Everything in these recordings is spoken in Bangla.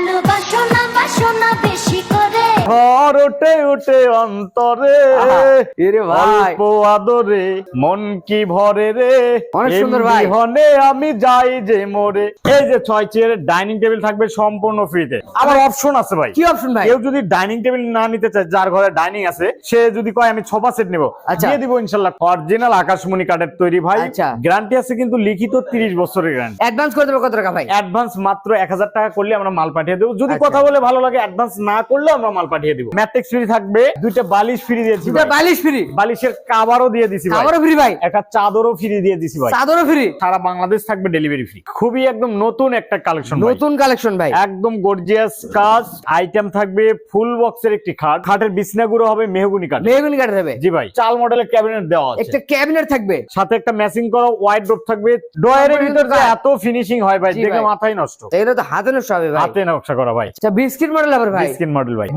ভালোবাসো না বাসো না ঘর উঠে উঠে অন্তরে এরে ভাই। অল্প আদরে মন কি ভরে রে? অনেক সুন্দর ভাই। হনে আমি যাই যে মোরে এই যে ছয় চেয়ারের ডাইনিং টেবিল থাকবে সম্পূর্ণ ফ্রিতে। আবার অপশন আছে ভাই। কি অপশন ভাই? কেউ যদি ডাইনিং টেবিল না নিতে চায় যার ঘরে ডাইনিং আছে সে যদি কয় আমি ছোফা সেট নেব। আচ্ছা। দিয়ে দিব ইনশাল্লাহ। অরিজিনাল আকাশমণি কাঠের তৈরি ভাই। আচ্ছা। গ্যারান্টি আছে কিন্তু লিখিত তিরিশ বছরের গ্যারান্টি। অ্যাডভান্স করে দেবো কত টাকা ভাই? অ্যাডভান্স মাত্র এক হাজার টাকা করলে আমরা মাল পাঠিয়ে দেবো। যদি আচ্ছা। কথা বলে ভালো লাগে অ্যাডভান্স না করলেও আমরা মাল পাঠিয়ে দিব। ম্যাট্রিক্স ফ্রি থাকবে। দুইটা বালিশ ফ্রি দিয়েছি ভাই। বালিশ ফ্রি বালিশের কাভারও দিয়ে দিছি ভাই। ফ্রি ভাই? একটা চাদরও ফ্রি দিয়ে দিছি ভাই। চাদরও ফ্রি সারা বাংলাদেশ থাকবে ডেলিভারি ফ্রি খুবই একদম নতুন একটা কালেকশন নতুন কালেকশন ভাই। একদম গর্জিয়াস কাজ। আইটেম থাকবে ফুল বক্সের একটি খাট। খাটের বিছনাগুলো হবে মেহগুনি কাঠ মেহগুনি কাটে দেবে জি ভাই। চাল মডেলের ক্যাবিনেট দেওয়া আছে। একটা ক্যাবিনেট থাকবে। সাথে একটা ম্যাচিং করা ওয়াইড ড্রপ থাকবে। ড্রয়ারের ভিতর এত ফিনিশিং হয় ভাই দেখে মাথায় নষ্ট। এটা তো হাতে নষ্ট হবে ভাই। হাতে নকশা করা ভাই। আচ্ছা বিস্কিট মডেল আবার ভাই। স্ক্রিন মডেল ভাই।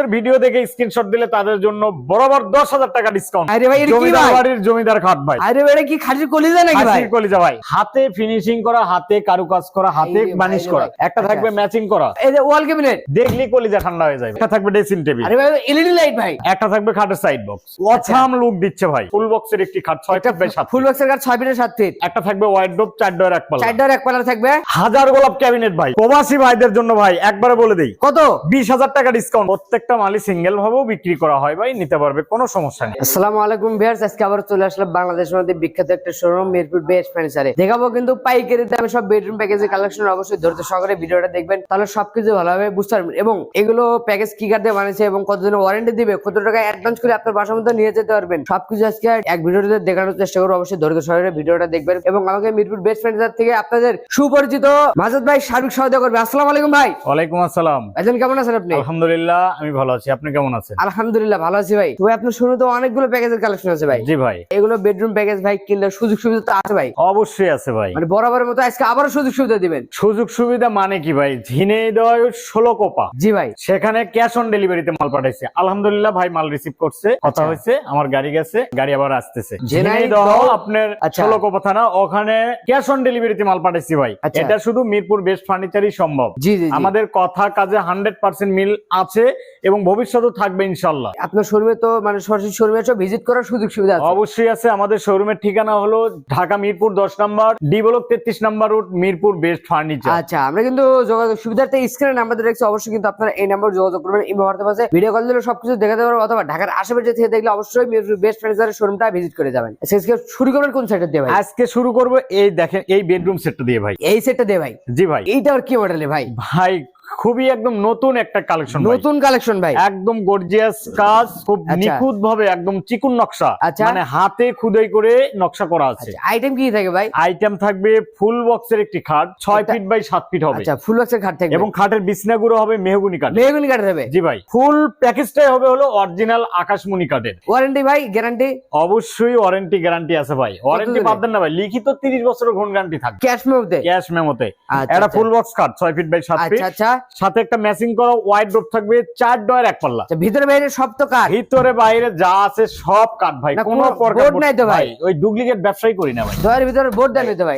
এর ভিডিও দেখে স্ক্রিনশট দিলে তাদের জন্য বরাবর দশ হাজার টাকা ডিসকাউন্ট আরে ভাই, জমিদার বাড়ির জমিদার খাট ভাই। আরে ভাই কি খাসির কলিজা নাকি ভাই? হাসির কলিজা ভাই। হাতে ফিনিশিং করা হাতে কারুকাজ করা হাতে বানিশ করা। একটা আচ্ছা। থাকবে ম্যাচিং করা। এই যে ওয়াল ক্যাবিনেট দেখলি কলিজা ঠান্ডা হয়ে যাবে। একটা থাকবে ড্রেসিং টেবিল আরে ভাই এলইডি লাইট ভাই। একটা থাকবে খাটের সাইড বক্স আচ্ছা। অছাম লুক দিচ্ছে ভাই। ফুল বক্সের একটি খাট ছয় ফিট বাই সাত ফুল বক্সের কাঠ ছয় ফিটের ফিট একটা থাকবে ওয়াইড ডোপ চার ডোর এক পাল্লা। চারটার এক পালার থাকবে। হাজার গোলাপ ক্যাবিনেট ভাই। প্রবাসী ভাইদের জন্য ভাই একবারে বলে দেই। কত? বিশ হাজার টাকা ডিসকাউন্ট প্রত্যেকটা মালই সিঙ্গেল ভাবেও বিক্রি করা হয় ভাই নিতে পারবে কোনো সমস্যা নেই। আসসালামু আলাইকুম ভিউয়ার্স আজকে আবার চলে আসলাম বাংলাদেশের মধ্যে বিখ্যাত একটা শোরুম মিরপুর বেস্ট ফার্নিচারে দেখাবো কিন্তু পাইকারি দামে সব বেডরুম প্যাকেজের কালেকশন অবশ্যই ধৈর্য সহকারে ভিডিওটা দেখবেন তাহলে সবকিছু ভালোভাবে বুঝতে পারবেন। এবং এগুলো প্যাকেজ কি কার্ডে বানিয়েছে এবং কতদিনের ওয়ারেন্টি দিবে কত টাকা অ্যাডভান্স করে আপনার বাসার মধ্যে নিয়ে যেতে পারবেন সবকিছু আজকে এক ভিডিওতে দেখানোর চেষ্টা করব। অবশ্যই ধৈর্য সহকারে ভিডিওটা দেখবেন। এবং আমাকে মিরপুর বেস্ট ফার্নিচার থেকে আপনাদের সুপরিচিত মাজাদ ভাই সার্বিক সহায়তা করবে। আসসালামু আলাইকুম ভাই। ওয়ালাইকুম আসসালাম। ভাইজান কেমন আছেন আপনি? আলহামদুলিল্লাহ আমি ভালো আছি। আপনি কেমন আছেন? আলহামদুলিল্লাহ ভালো আছি ভাই। ভাই আপনার শুরুতে অনেকগুলো প্যাকেজের কালেকশন আছে ভাই। জি ভাই। এগুলো বেডরুম প্যাকেজ ভাই কিনলে সুযোগ সুবিধা তো আছে ভাই। অবশ্যই আছে ভাই। মানে বরাবরের মতো আজকে আবারও সুযোগ সুবিধা দিবেন। সুযোগ সুবিধা মানে কি ভাই? ঝিনে দেওয়া ষোলো কোপা। জি ভাই। সেখানে ক্যাশ অন ডেলিভারিতে মাল পাঠাইছে। আলহামদুলিল্লাহ ভাই মাল রিসিভ করছে। কথা আচ্ছা। হয়েছে আমার গাড়ি গেছে গাড়ি আবার আসতেছে। ঝিনাইদহ, ঝিনাইদহ আপনার আচ্ছা। ষোলো কোপা থানা ওখানে ক্যাশ অন ডেলিভারিতে মাল পাঠাইছি ভাই। আচ্ছা। এটা শুধু মিরপুর বেস্ট ফার্নিচারই সম্ভব। জি জি জি। আমাদের কথা কাজে হান্ড্রেড পার্সেন্ট মিল আছে এবং ভবিষ্যতেও থাকবে ইনশাল্লাহ আপনার শোরুমে তো মানে সরাসরি শোরুমে ভিজিট করার সুযোগ সুবিধা অবশ্যই আছে। আমাদের শোরুমের ঠিকানা হলো ঢাকা মিরপুর দশ নম্বর ডি ব্লক তেত্রিশ number route Mirpur best furniture. আচ্ছা আমরা কিন্তু যোগাযোগ সুবিধার্থে স্ক্রিনে নাম্বার দেখছি অবশ্যই কিন্তু আপনারা এই নাম্বার যোগাযোগ করবেন এই মুহূর্তে পাশে ভিডিও কল দিলে সবকিছু দেখাতে পারব অথবা ঢাকার আশেপাশে থেকে দেখলে অবশ্যই মিরপুর বেস্ট ফার্নিচারের শোরুমটা ভিজিট করে যাবেন। আজকে শুরু করবেন কোন সাইডে দিয়ে ভাই? আজকে শুরু করব এই দেখেন এই বেডরুম সেটটা দিয়ে ভাই। এই সেটটা দিয়ে ভাই? জি ভাই। এইটা আর কি মডেলে ভাই? ভাই খুবই একদম নতুন একটা কালেকশন নতুন কালেকশন ভাই। একদম গর্জিয়াস কাজ খুব আচ্ছা। নিখুঁত ভাবে একদম চিকুন নকশা। আচ্ছা। মানে হাতে খুদাই করে নকশা করা আছে। আইটেম কি থাকে ভাই? আইটেম থাকবে ফুল বক্সের একটি খাট ছয় ফিট বাই সাত ফিট হবে। আচ্ছা ফুল বক্সের খাট থাকবে। এবং খাটের বিছনাগুলো হবে মেহগুনি কাঠ মেহগুনি কাঠ থাকবে জি ভাই। ফুল প্যাকেজটাই হবে হলো অরিজিনাল আকাশমণি কাঠের। ওয়ারেন্টি ভাই গ্যারান্টি অবশ্যই ওয়ারেন্টি গ্যারান্টি আছে ভাই। ওয়ারেন্টি? বাদ দেন না ভাই লিখিত তিরিশ বছরের ঘন গ্যারান্টি থাকে ক্যাশ মেমোতে ক্যাশ মেমোতে আচ্ছা, আচ্ছা। ফুল বক্স খাট ছয় ফিট বাই সাত ফিট আচ্ছা আচ্ছা। সাথে একটা ম্যাচিং করা ওয়াইড ড্রপ থাকবে চার ডয়ের এক পাল্লা। আচ্ছা, ভিতরে বাইরে সব তো কাঠ। ভিতরে বাইরে যা আছে সব কাঠ ভাই কোনো কোনো নাই তো ভাই? ওই ডুপ্লিকেট ব্যবসায়ী করি না ভাই। দয়ের ভিতরে বোর্ড দেন ভাই।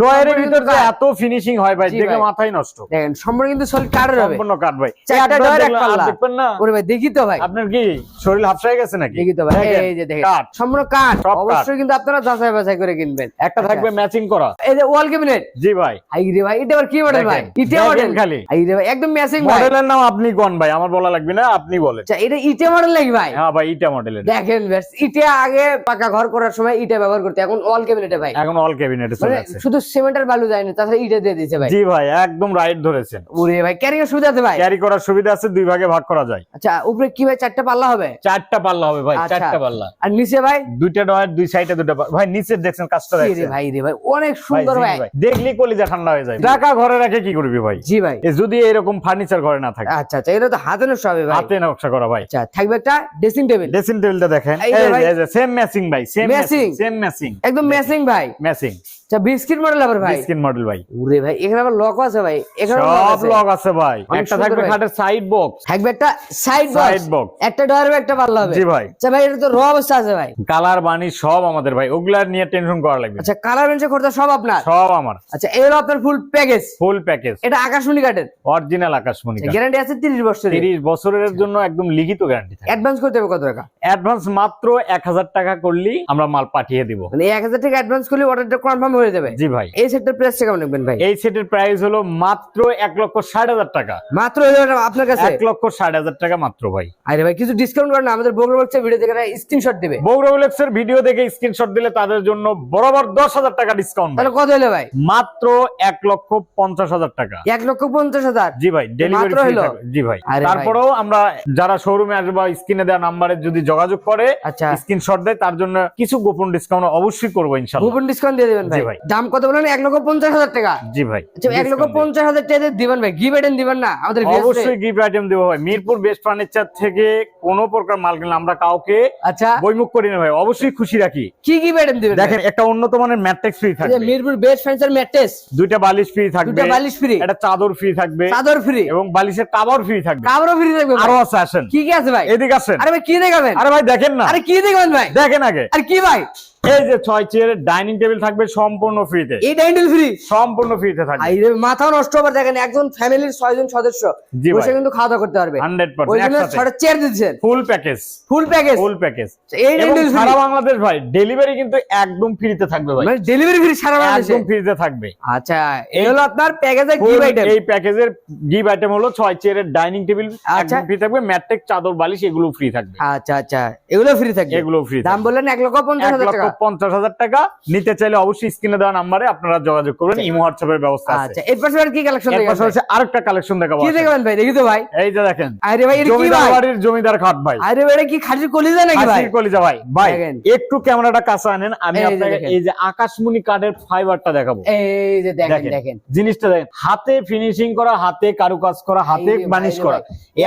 ডয়ের ভিতর যে এত ফিনিশিং হয় ভাই দেখে। মাথায় নষ্ট। দেখেন সম্পূর্ণ কিন্তু সলিড কাঠের হবে। সম্পূর্ণ কাঠ ভাই। চারটা ডয়ের এক পাল্লা। দেখবেন না? ওরে ভাই দেখি তো ভাই। আপনার কি শরীর হাফসায় গেছে নাকি? দেখি তো ভাই। এই যে দেখেন কাঠ। সম্পূর্ণ কাঠ। অবশ্যই কিন্তু আপনারা যাচাই বাছাই করে কিনবেন। একটা থাকবে ম্যাচিং করা। এই যে ওয়াল ক্যাবিনেট জি ভাই। আই রে ভাই এটা আবার কি মডেল ভাই? ইটে মডেল খালি। আই ভাই একদম ম্যাচিং মডেলের নাম আপনি কোন ভাই আমার বলা লাগবে না আপনি বলেন। আচ্ছা এটা ইটে মডেল নাকি ভাই? হ্যাঁ ভাই ইটা মডেলের দেখেন ব্যাস ইটে আগে পাকা ঘর করার সময় ইটে ব্যবহার করতে এখন ওয়াল ক্যাবিনেটে ভাই। এখন অল ক্যাবিনেটে মানে চলে আছে শুধু সিমেন্টের বালু যায়নি তাছাড়া ইটে দিয়ে দিয়েছে ভাই। জি ভাই একদম রাইট ধরেছেন। ওরে ভাই ক্যারিং এর সুবিধা আছে ভাই? ক্যারি করার সুবিধা আছে দুই ভাগে ভাগ করা যায়। আচ্ছা উপরে কি ভাই চারটা পাল্লা হবে? চারটা পাল্লা হবে ভাই আচ্ছা। চারটা পাল্লা। আর নিচে ভাই? দুইটা ডয়ের দুই সাইডে দুটো ভাই নিচে দেখছেন কাজটা দেখছেন। ভাই রে ভাই অনেক সুন্দর ভাই। দেখলি কলিজা ঠান্ডা হয়ে যায়। টাকা ঘরে রেখে কি করবি ভাই? জি ভাই। যদি এরকম ফার্নিচার ঘরে না থাকে। আচ্ছা আচ্ছা এটা তো হাতে নকশা হবে ভাই। হাতে নকশা করা ভাই। আচ্ছা থাকবে একটা ড্রেসিং টেবিল ড্রেসিং টেবিলটা দেখেন। এই যে। সেম ম্যাচিং ভাই। সেম ম্যাচিং সেম ম্যাচিং একদম ম্যাচিং ভাই। ম্যাচিং আচ্ছা বিস্কিট মডেল আবার ভাই। মডেল ভাই। ওরে ভাই এখানে আবার লক আছে ভাই এখানে সব লক আছে ভাই। একটা থাকবে খাটের সাইড বক্স থাকবে একটা সাইড। বক্স একটা একটা পাল্লা হবে। জি ভাই। আচ্ছা ভাই এটা তো র অবস্থা আছে ভাই। কালার বানি সব আমাদের ভাই। ওগুলা নিয়ে টেনশন করা লাগবে। না। আচ্ছা কালার খরচা সব আপনার? সব আমার। আচ্ছা আপনার ফুল প্যাকেজ ফুল প্যাকেজ এটা আকাশমণি অরিজিনাল আকাশমণি গ্যারান্টি আছে তিরিশ বছরের? জন্য একদম লিখিত গ্যারান্টি থাকে। অ্যাডভান্স করতে হবে কত টাকা? অ্যাডভান্স মাত্র এক হাজার টাকা করলেই আমরা মাল পাঠিয়ে দিব। মানে এক হাজার টাকা অ্যাডভান্স করলে অর্ডারটা কনফার্ম হয়ে যাবে জি ভাই। এই সেক্টর প্রাইসটা কেমন রাখবেন ভাই? এই সেটের প্রাইস হলো মাত্র এক লক্ষ ষাট হাজার টাকা। মাত্র আপনার কাছে? এক লক্ষ ষাট হাজার টাকা মাত্র ভাই। আরে ভাই কিছু ডিসকাউন্ট করেন আমাদের বগুড়া ভিডিও দেখে স্ক্রিনশট দেবে। ভিডিও দেখে স্ক্রিনশট দিলে তাদের জন্য বরাবর দশ হাজার টাকা ডিসকাউন্ট তাহলে কত হলো ভাই? মাত্র এক লক্ষ পঞ্চাশ হাজার টাকা। এক লক্ষ পঞ্চাশ হাজার? জি ভাই ডেলিভারি জি ভাই। তারপরেও আমরা যারা শোরুমে আসবে বা স্ক্রিনে দেওয়া নাম্বারে যদি যোগাযোগ করে আচ্ছা। স্ক্রিনশট দেয় তার জন্য কিছু গোপন ডিসকাউন্ট অবশ্যই করব ইনশাল্লাহ কুপন ডিসকাউন্ট দিয়ে দেবেন ভাই। ভাই। দাম কত বলেন? এক লক্ষ পঞ্চাশ হাজার টাকা। জি ভাই। আচ্ছা এক লক্ষ পঞ্চাশ হাজার টাকা দিবেন ভাই। গিভ আইটেম দিবেন না? আমাদের। অবশ্যই গিফট আইটেম দেবো ভাই। মিরপুর বেস্ট ফার্নিচার থেকে কোনো প্রকার মাল কিনলে আমরা কাউকে আচ্ছা। বইমুখ করি না ভাই। অবশ্যই খুশি রাখি। কি গিভ আইটেম দিবেন দেখেন একটা উন্নত মানের ম্যাট্রিক্স ফ্রি থাকবে। Mirpur best furniture mattress. দুইটা বালিশ ফ্রি থাকবে। দুটো বালিশ ফ্রি একটা চাদর ফ্রি থাকবে। চাদর ফ্রি এবং বালিশের কাভার ফ্রি থাকবে। কাবরও ফ্রি থাকবে আরও আছে আসেন। কি কি আছে ভাই? এদিকে আসেন। আরে ভাই কি দেখাবেন? আরে ভাই দেখেন না। আরে কি দেখবেন ভাই? দেখেন আগে। আর কি ভাই? এই যে ছয় চেয়ারের ডাইনিং টেবিল থাকবে সম্পূর্ণ ফ্রিতে এই ডাইনিং ফ্রি সম্পূর্ণ ফ্রিতে থাকবে। মাথা নষ্ট দেখেন একজন ফ্যামিলির ছয়জন সদস্য বসে কিন্তু খাওয়া দাওয়া করতে পারবে। ওই জন্য ছয়টা চেয়ার দিচ্ছেন। Full package full package full package এই ডাইনিং সারা বাংলাদেশ ভাই ডেলিভারি কিন্তু একদম ফ্রিতে থাকবে ভাই। মানে ডেলিভারি ফ্রি সারা বাংলাদেশে? একদম ফ্রিতে থাকবে। আচ্ছা এই হলো আপনার প্যাকেজের গিভ আইটেম এই প্যাকেজের গিভ আইটেম হলো ছয় চেয়ারের ডাইনিং টেবিল। একদম ফ্রি থাকবে। ম্যাট্রিক চাদর বালিশ এগুলো ফ্রি থাকবে। আচ্ছা আচ্ছা। এগুলো ফ্রি থাকবে। এগুলো ফ্রি দাম বললেন এক লক্ষ পঞ্চাশ এক হাজার টাকা। পঞ্চাশ হাজার টাকা। নিতে চাইলে অবশ্যই স্ক্রিনে দেওয়া নাম্বারে আপনারা যোগাযোগ করবেন। ইমো হোয়াটসঅ্যাপের ব্যবস্থা আছে। আচ্ছা আর কি কালেকশন পাশাপাশি আরেকটা কালেকশন দেখাবো কি দেখাবেন ভাই? দেখি তো ভাই। এই যে দেখেন। আরে ভাই এটা কি জমিদার ভাই? বাড়ির জমিদার খাট ভাই। আরে ভাই এটা কি খাসির কলিজা নাকি ভাই? হাসির কলিজা ভাই। ভাই একটু ক্যামেরাটা কাছে আনেন আমি আপনাকে। এই যে আকাশমণি কাঠের ফাইবারটা দেখাবো। এই যে দেখেন দেখেন জিনিসটা দেখেন। হাতে ফিনিশিং করা হাতে কারুকাজ করা হাতে বানিশ করা।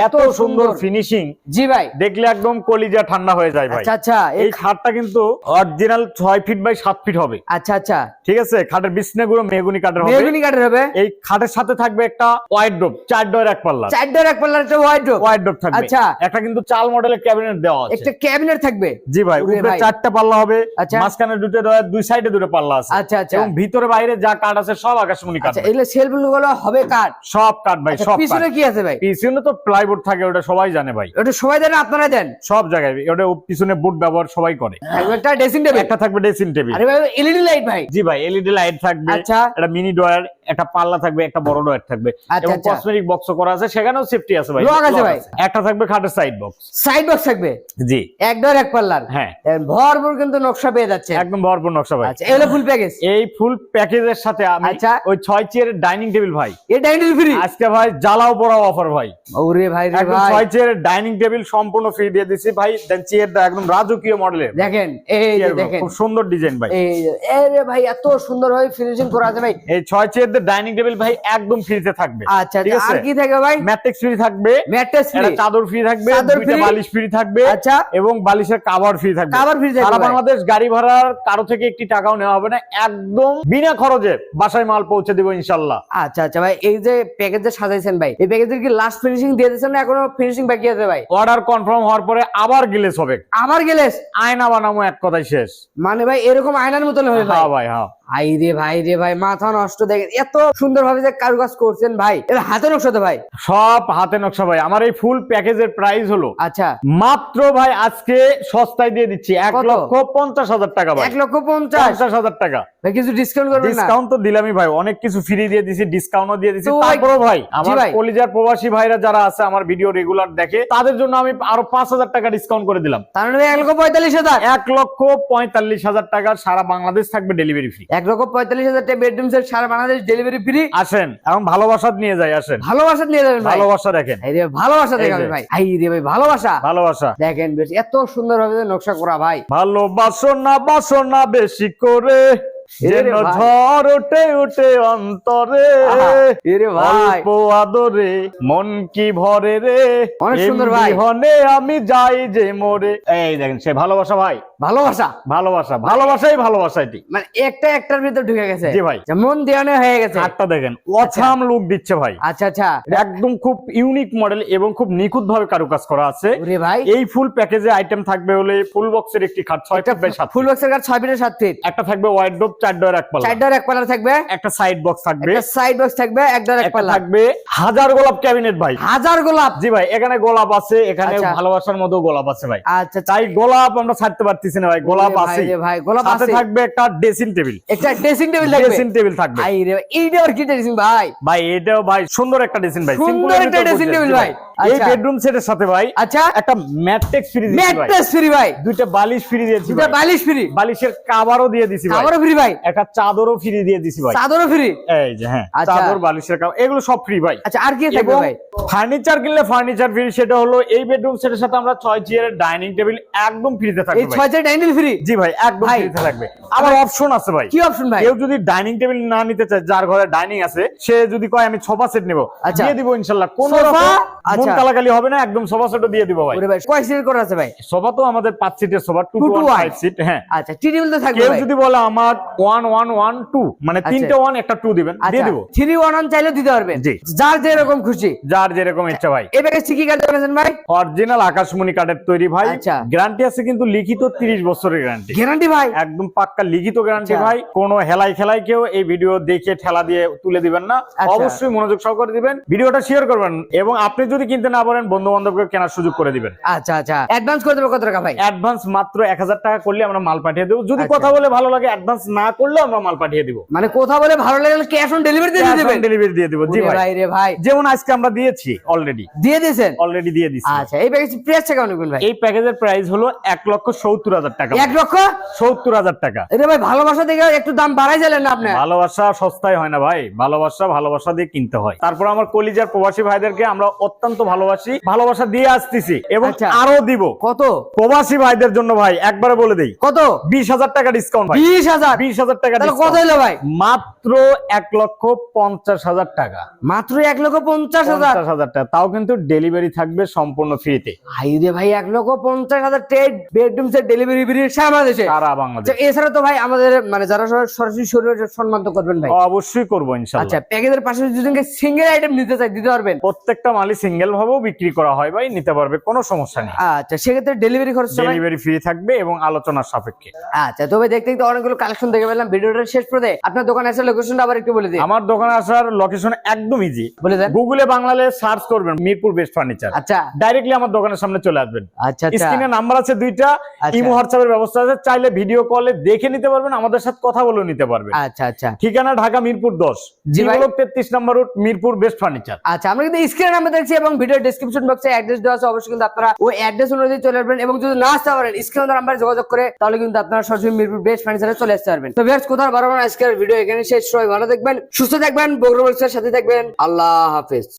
এত সুন্দর। ফিনিশিং জি ভাই। দেখলে একদম কলিজা ঠান্ডা হয়ে যায় ভাই। আচ্ছা আচ্ছা এই এই খাটটা কিন্তু অরিজিনাল ছয় ফিট বাই সাত ফিট হবে। আচ্ছা আচ্ছা। ঠিক আছে? খাটের বিছনাগুলো মেহগুনি কাঠের হবে। মেহগুনি কাঠের হবে? এই খাটের সাথে থাকবে একটা ওয়াইড ডোপ চার ডোর এক পাল্লা চার ডোর এক পাল্লা একটা ওয়াইড ডোর ওয়াইড ডোপ থাকবে। আচ্ছা। একটা কিন্তু চাল মডেলের ক্যাবিনেট দেওয়া আছে। একটা ক্যাবিনেট থাকবে? জি ভাই উপরে চারটা পাল্লা হবে আচ্ছা। মাঝখানে দুটো দেওয়া- দুই সাইডে দুটো পাল্লা আছে। আচ্ছা আচ্ছা। এবং ভিতরে বাইরে যা কাঠ আছে সব আকাশমণি কাঠ আচ্ছা। এগুলো সেলফগুলো হবে কাঠ? সব কাঠ ভাই আচ্ছা, সব পিছনে কি আছে ভাই? পিছনে তো প্লাইবোর্ড থাকে ওটা সবাই জানে ভাই। ওটা সবাই জানে আপনারা দেন। সব জায়গায় ওটা পিছনে বুট ব্যবহার সবাই করে। একটা ড্রেসিং টেবিল একটা থাকবে ড্রেসিং টেবিল আরে ভাই এলইডি লাইট ভাই। জি ভাই এলইডি লাইট থাকবে আচ্ছা। একটা মিনি ডয়ার একটা পাল্লা থাকবে একটা বড় ডয়ার থাকবে। আচ্ছা, এবং আচ্ছা। কসমেটিক বক্স করা আছে সেখানেও সেফটি আছে ভাই। Lock আছে ভাই। একটা থাকবে খাটের সাইড বক্স সাইড বক্স থাকবে? জি। এক ডোর এক পাল্লার? হ্যাঁ। ভরপুর কিন্তু নকশা পেয়ে যাচ্ছে। একদম ভরপুর নকশা ভাই। আচ্ছা এগুলো ফুল প্যাকেজ এই ফুল প্যাকেজের সাথে আমি আচ্ছা। ওই ছয় চেয়ারের ডাইনিং টেবিল ভাই। এই ডাইনিং ফ্রি আজকে ভাই জ্বালাও পড়াও অফার ভাই। ওরে ভাই রে ভাই। ছয় চেয়ারের ডাইনিং টেবিল সম্পূর্ণ ফ্রি দিয়ে দিছি ভাই। দেন চেয়ারটা একদম রাজকীয় মডেলের দেখেন এই যে দেখেন। খুব সুন্দর ডিজাইন ভাই। এই রে ভাই এত সুন্দর ভাবে ফিনিশিং করা আছে ভাই। এই ডাইনিং টেবিল ভাই একদম ফ্রিতে থাকবে। আচ্ছা আচ্ছা, আছে? আর কি থাকে ভাই? ম্যাট্রিক্স ফ্রি থাকবে। ম্যাট্রেস ফ্রি চাদর ফ্রি থাকবে দুইটা বালিশ ফ্রি থাকবে। আচ্ছা। এবং বালিশের কাভার ফ্রি থাকবে। থাকবে সারা বাংলাদেশ গাড়ি ভাড়ার কারও থেকে একটি টাকাও নেওয়া হবে না। একদম বিনা খরচে বাসায় মাল পৌঁছে দিব ইনশাল্লাহ। আচ্ছা আচ্ছা ভাই এই যে প্যাকেজে সাজাইছেন ভাই এই প্যাকেজের কি লাস্ট ফিনিশিং দিয়ে দিয়েছেন না এখনও ফিনিশিং বাকি আছে ভাই? অর্ডার কনফার্ম হওয়ার পরে আবার গিলেস হবে। আবার গেলেস? আয়না বানামো এক কথাই শেষ। মানে ভাই এরকম আয়নার মতন হয়ে ভাই। হ্যাঁ ভাই হ্যাঁ। ভাই রে ভাই রে ভাই মাথা নষ্ট দেখেন এত সুন্দর ভাবে যে কারুকাজ করছেন ভাই এটা হাতে নকশা তো ভাই? সব হাতে নকশা ভাই আমার এই ফুল প্যাকেজের প্রাইস হলো। আচ্ছা। মাত্র ভাই আজকে সস্তায় দিয়ে দিচ্ছি এক লক্ষ পঞ্চাশ হাজার টাকা ভাই। এক লক্ষ পঞ্চাশ? হাজার টাকা। ভাই কিছু ডিসকাউন্ট করবেন না? ডিসকাউন্ট তো দিলামই ভাই অনেক কিছু ফ্রি দিয়ে দিছি ডিসকাউন্টও দিয়ে দিছি। তো ভাই- তারপরেও ভাই আমার। কলিজার প্রবাসী ভাইরা যারা আছে আমার ভিডিও রেগুলার দেখে তাদের জন্য আমি আরও পাঁচ হাজার টাকা ডিসকাউন্ট করে দিলাম। তার মানে এক লক্ষ পঁয়তাল্লিশ হাজার। এক লক্ষ পঁয়তাল্লিশ হাজার টাকা সারা বাংলাদেশ থাকবে ডেলিভারি ফ্রি এক লক্ষ পঁয়তাল্লিশ হাজার টাকা বেডরুম সেট সারা বাংলাদেশ ডেলিভারি ফ্রি আসেন এখন ভালোবাসা নিয়ে যাই আসেন। ভালোবাসা নিয়ে যাবেন ভালোবাসা দেখেন। ভালোবাসা দেখাবে ভাই। রে ভাই ভালোবাসা। ভালোবাসা। দেখেন বেশ এত সুন্দর ভাবে নকশা করা ভাই। ভালোবাসো না বাসো না বেশি করে। ঝড় অন্তরে। আহা, অল্প আদরে মন কি ভরে রে? অনেক সুন্দর ভাই। আমি যাই যে মোরে। এই দেখেন সে ভালোবাসা ভাই। ভালোবাসা? ভালোবাসা ভালোবাসাই ভালোবাসা এটি। মানে একটা একটার ভিতর ঢুকে গেছে। জি ভাই। মন দেওয়ানে হয়ে গেছে। হাতটা দেখেন অছাম লুক দিচ্ছে ভাই। আচ্ছা আচ্ছা। একদম খুব ইউনিক মডেল এবং খুব নিখুঁত ভাবে কারুকাজ করা আছে। ওরে ভাই। এই ফুল প্যাকেজে আইটেম থাকবে হলে ফুল বক্সের একটি খাট ছয় ফিট বাই সাত ফুল বক্সের কার ছয় ফিটের সাত ফিট একটা থাকবে ওয়াইড ডোপ চার ডোর এক পাল্লা। চার ডোর এক পাল্লা থাকবে। একটা সাইড বক্স থাকবে। একটা সাইড বক্স থাকবে এক ডোর এক পাল্লা। থাকবে হাজার গোলাপ ক্যাবিনেট ভাই। হাজার গোলাপ। জি ভাই এখানে গোলাপ আছে এখানে আচ্ছা। ভালোবাসার মতো গোলাপ আছে ভাই। আচ্ছা। তাই গোলাপ আমরা ছাড়তে পারতেছি না ভাই গোলাপ আছে। ভাই, গোলাপ আছে। থাকবে একটা ড্রেসিং টেবিল। একটা ড্রেসিং টেবিল থাকবে। ড্রেসিং টেবিল থাকবে। আই রে এইটা আর কি ড্রেসিং ভাই? ভাই এটাও ভাই সুন্দর একটা ড্রেসিং ভাই। সুন্দর একটা ড্রেসিং জি ভাই। এই আচ্ছা। বেডরুম সেটের সাথে ভাই আচ্ছা। একটা ম্যাট্রেক্স ফ্রি দিয়েছি ভাই। ম্যাট্রেস ফ্রি ভাই। দুইটা বালিশ ফ্রি দিয়েছি ভাই। বালিশ ফ্রি বালিশের কাভারও দিয়ে দিছি ভাই। আমারও ফ্রি ভাই। একটা চাদরও ফ্রি দিয়ে দিছি ভাই। চাদরও ফ্রি এই যে হ্যাঁ আচ্ছা। চাদর বালিশের কাভার এগুলো সব ফ্রি ভাই। আচ্ছা আর কি থাকবে ভাই? ফার্নিচার কিনলে ফার্নিচার ফ্রি সেটা হলো এই বেডরুম সেটের সাথে আমরা ছয় চেয়ারের ডাইনিং টেবিল একদম ফ্রিতে এই থাকবে ভাই। ছয় চার ডাইনিং ফ্রি জি ভাই একদম। ফ্রিতে থাকবে। আবার অপশন আছে ভাই। কি অপশন ভাই? কেউ যদি ডাইনিং টেবিল না নিতে চায় যার ঘরে ডাইনিং আছে সে যদি কয় আমি সোফা সেট নেব। আচ্ছা। দিয়ে দিব ইনশাল্লাহ। কোন? রকম মন আচ্ছা। কালাকালি হবে না একদম সোফা সেটও দিয়ে দিব ভাই। ভাই কয় সিটের করে আছে ভাই? সোফা তো আমাদের পাঁচ সিটের sofa two Two two to one one। Five seat হ্যাঁ। আচ্ছা টি টেবিল তো থাকবে কেউ যদি বলে আমার ওয়ান ওয়ান ওয়ান টু মানে আচ্ছা। তিনটে ওয়ান একটা টু দিবেন দিয়ে আচ্ছা দিব। থ্রি ওয়ান ওয়ান চাইলে দিতে পারবেন। জি। যার যেরকম খুশি। যার যেরকম ইচ্ছা ভাই। প্যাকেজ কি কাজ করেছেন ভাই? অরিজিনাল আকাশমণি কাঠের তৈরি ভাই। গ্যারান্টি আছে কিন্তু লিখিত তিরিশ বছরের গ্যারান্টি গ্যারান্টি ভাই? একদম পাক্কা লিখিত গ্যারান্টি। ভাই। কোনো হেলাই খেলাই কেউ এই ভিডিও দেখে ঠেলা দিয়ে তুলে দিবেন না। অবশ্যই মনোযোগ সহকারে দিবেন। ভিডিওটা শেয়ার করবেন। এবং আপনি যদি কিনতে না পারেন বন্ধু বান্ধবকে কেনার সুযোগ করে দিবেন। আচ্ছা আচ্ছা। অ্যাডভান্স করে দেবো কত টাকা ভাই? অ্যাডভান্স মাত্র এক হাজার টাকা করলে আমরা মাল পাঠিয়ে দেবো। যদি আচ্ছা। কথা বলে ভালো লাগে অ্যাডভান্স না করলে আমরা মাল পাঠিয়ে দিব। মানে কোথা বলে ভালো লাগলে ক্যাশ অন ডেলিভারি দিয়ে দেবেন? ডেলিভারি দিয়ে দেবো। জি ভাই। রে ভাই। যেমন আজকে আমরা দিয়েছি অলরেডি দিয়ে দিয়েছেন? অলরেডি দিয়ে দিচ্ছি আচ্ছা এই প্যাকেজ প্রাইস কেমন নেবেন ভাই। এই প্যাকেজের প্রাইস হলো এক লক্ষ সত্তর হাজার টাকা এক লক্ষ? সত্তর হাজার টাকা। এটা ভাই ভালোবাসা দেখে একটু দাম বাড়াই যালেন না আপনি? ভালোবাসা সস্তায় হয় না ভাই। ভালোবাসা ভালোবাসা দিয়ে কিনতে হয়। তারপর আমার কলিজার প্রবাসী ভাইদেরকে আমরা অত্যন্ত ভালোবাসি ভালোবাসা দিয়ে আসতেছি এবং আচ্ছা। আরও দিব। কত? প্রবাসী ভাইদের জন্য ভাই একবারে বলে দেই। কত? বিশ হাজার টাকা ডিসকাউন্ট বিশ হাজার? বিশ হাজার টাকা কত। হলো ভাই? মাত্র এক লক্ষ পঞ্চাশ হাজার টাকা। মাত্র এক লক্ষ পঞ্চাশ হাজার? পঞ্চাশ হাজার টাকা। তাও কিন্তু ডেলিভারি থাকবে সম্পূর্ণ ফ্রিতে হাই ভাই এক লক্ষ পঞ্চাশ হাজার বেডরুম সেট ডেলিভারি ফ্রি সারা দেশে সারা বাংলাদেশ। আচ্ছা, এছাড়া তো ভাই আমাদের মানে যারা সরাসরি সরাসরি শরীর সম্মান তো করবেন ভাই। অবশ্যই করব আচ্ছা প্যাকেজের পাশে যদি সিঙ্গেল আইটেম নিতে চাই দিতে পারবেন? প্রত্যেকটা মালই সিঙ্গেল ভাবেও বিক্রি করা হয় ভাই নিতে পারবে কোনো সমস্যা নেই। আচ্ছা সেক্ষেত্রে ডেলিভারি খরচ ডেলিভারি ফ্রি থাকবে এবং আলোচনার সাপেক্ষে। আচ্ছা তবে দেখতে দেখতে অনেকগুলো কালেকশন দেখে পেলাম। ভিডিওটা শেষ করে আপনার দোকানে আসার লোকেশনটা আবার একটু বলে দিন আমার দোকানে আসার লোকেশন একদম ইজি বলে দেন গুগলে বাংলালে সার্চ করবেন মিরপুর বেস্ট ফার্নিচার আচ্ছা। ডাইরেক্টলি আমার দোকানের সামনে চলে আসবেন। আচ্ছা আচ্ছা। স্ক্রিনে নাম্বার আছে দুইটা। আচ্ছা। ইমো হোয়াটসঅ্যাপের ব্যবস্থা আছে। চাইলে ভিডিও কলে দেখে নিতে পারবেন আমাদের সাথে কথা বলেও নিতে পারবেন। আচ্ছা আচ্ছা। ঠিকানা ঢাকা মিরপুর দশ। জি ভাই। জিবলক তেত্রিশ number route Mirpur best furniture আচ্ছা আমরা কিন্তু স্ক্রিনে নাম্বার দেখছি এবং ভিডিও ডিসক্রিপশন বক্সে অ্যাড্রেস দেওয়া আছে, অবশ্যই কিন্তু আপনারা ওই অ্যাড্রেস অনুযায়ী চলে আসবেন এবং যদি না আসতে পারেন স্ক্রিনে নাম্বার যোগাযোগ করে, তাহলে কিন্তু আপনারা সরাসরি মিরপুর বেস্ট ফার্নিচারে চলে আসতে পারবেন। তো ভিউয়ার্স কোথাও বারবার আজকের ভিডিও এখানে শেষ। সবাই ভালো দেখবেন, সুস্থ থাকবেন বগ্রবলসের সাথে থাকবেন। আল্লাহ হাফেজ।